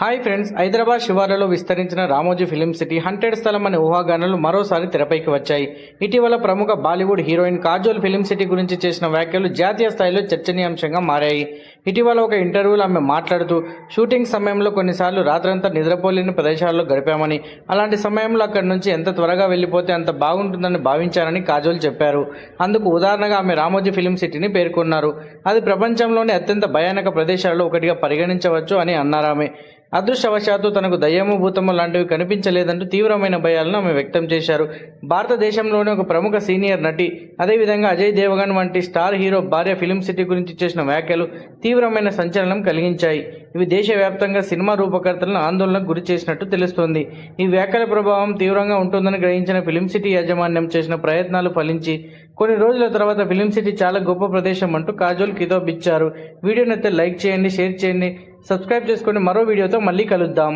Hi friends Hyderabad శివార్లలో విస్తరించిన Ramoji film city haunted స్థలం అనే ఊహాగానాలు మరోసారి తెరపైకి వచ్చాయి. ఇటీవల ప్రముఖ Bollywood heroine Kajol film city గురించి చేసిన వ్యాఖ్యలు జాతీయ స్థాయిలో చర్చనీయాంశంగా మారాయి. ఇటీవల ఒక ఇంటర్వ్యూలో ఆమె మాట్లాడుతూ షూటింగ్ సమయంలో కొన్నిసార్లు రాత్రంతా నిద్రపోలేని ప్రదేశాల్లో గడిపామని అలాంటి సమయంలో అక్కడి నుంచి ఎంత త్వరగా వెళ్ళిపోతే అంత బాగుంటుందని భావించానని కాజోల్ చెప్పారు. అందుకు ఉదాహరణగా ఆమె రామోజీ ఫిలిం సిటీని పేర్కొన్నారు. అది ప్రపంచంలోనే అత్యంత భయానక ప్రదేశాల్లో ఒకటిగా పరిగణించవచ్చు అని అన్నారు ఆమె. అదృష్టవశాత్తు తనకు దయ్యము భూతము లాంటివి కనిపించలేదంటూ తీవ్రమైన భయాలను ఆమె వ్యక్తం చేశారు. భారతదేశంలోని ఒక ప్రముఖ సీనియర్ నటి అదేవిధంగా అజయ్ దేవగన్ వంటి స్టార్ హీరో భార్య ఫిలిం సిటీ గురించి చేసిన వ్యాఖ్యలు తీవ్రమైన సంచలనం కలిగించాయి. ఇవి దేశవ్యాప్తంగా సినిమా రూపకర్తలను ఆందోళనకు గురి చేసినట్టు తెలుస్తోంది. ఈ వ్యాఖ్యల ప్రభావం తీవ్రంగా ఉంటుందని గ్రహించిన ఫిలిం సిటీ యాజమాన్యం చేసిన ప్రయత్నాలు ఫలించి కొన్ని రోజుల తర్వాత ఫిలిం సిటీ చాలా గొప్ప ప్రదేశం అంటూ కాజోల్ కితోబిచ్చారు ఇచ్చారు వీడియోనైతే లైక్ చేయండి షేర్ చేయండి. సబ్స్క్రైబ్ చేసుకొని మరో వీడియోతో మళ్ళీ కలుద్దాం.